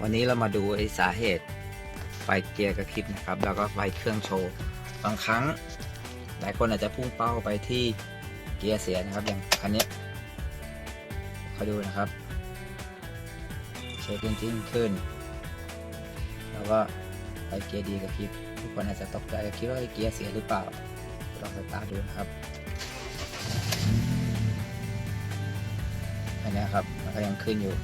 วันนี้เรามาดูไอสาเหตุ ไฟเกียร์กระพริบนะครับ แล้วก็ไฟเครื่องโชว์ บางครั้งหลายคนอาจจะพุ่งเป้าไปที่เกียร์เสียนะครับ อย่างคันนี้คอยดูนะครับ เช็คจริงๆขึ้น แล้วก็ไฟเกียร์ดีกระพริบทุกคนอาจจะตกใจคิดว่าไอเกียร์เสียหรือเปล่าลองสตาร์ทดูนะครับอันนี้ครับมันก็ยังขึ้นอยู่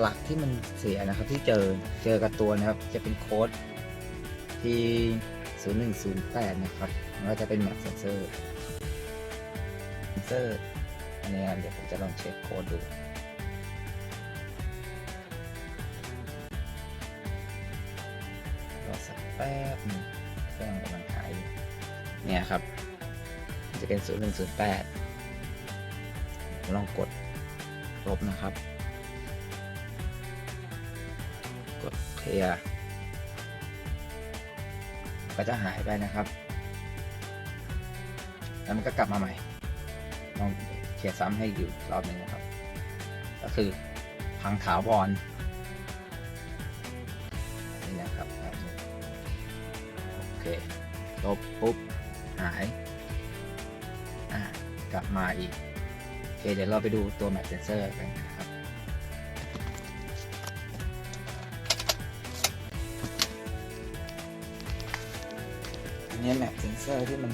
หลักๆที่มันเสียนะครับที่เจอเจอกับตัวนะครับ จะเป็นโค้ดที่ 0108 นะครับมันก็จะเป็นแมปเซนเซอร์เซนเซอร์อันนี้ครับเดี๋ยวผมจะลองเช็คโค้ดดูรอสักแป๊บหนึงเครื่องกำลังหายอยู่เนี่ยครับ จะเป็น 0108 ลองกดลบนะครับ กดเคลียร์ก็จะหายไปนะครับ แล้วมันก็กลับมาใหม่ลองเคลียร์ซ้ำให้อยู่รอบหนึ่งนะครับ ก็คือพังถาวรนี่นะครับโอเคลบปุ๊บ หาย อ่ากลับมาอีก โอเค เดี๋ยวเราไปดูตัวแมปเซนเซอร์กันนะ นนี้แมปเซนเซอร์ที่มัน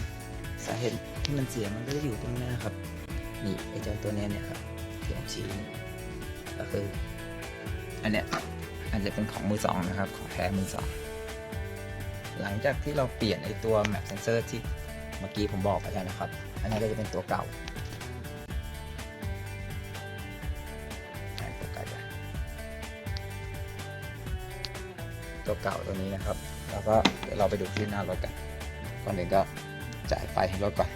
สาเหตุที่มันเสียมันก็จะอยู่ตรงนี้นะครับ นี่ไอเจ้าตัวเนี้ยเนี่ยครับที่ผมชี้ก็คืออันเนี้ยอาจจะเป็นของมือสองนะครับ ของแท้มือสองหลังจากที่เราเปลี่ยนไอตัวแมปเซนเซอร์ที่เมื่อกี้ผมบอกไปแล้วนะครับ อันนี้ก็จะเป็นตัวเก่าตัวเก่าตัวนี้นะครับ แล้วก็เดี๋ยวเราไปดูที่หน้ารถกัน ก่อนอื่นก็จ่ายไฟให้รถก่อน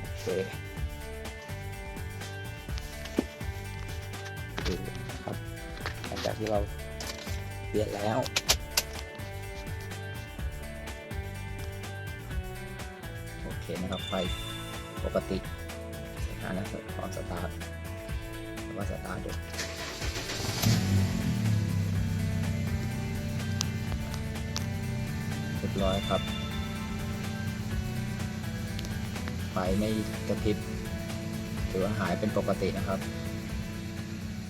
โอเคดูนะครับหลังจากที่เราเปลี่ยนแล้วโอเคนะครับไฟปกติสถานะพร้อมสตาร์ทวก็สตาร์ทดู บร้อยครับ ไฟไม่กระพริบถือว่าหายเป็นปกตินะครับ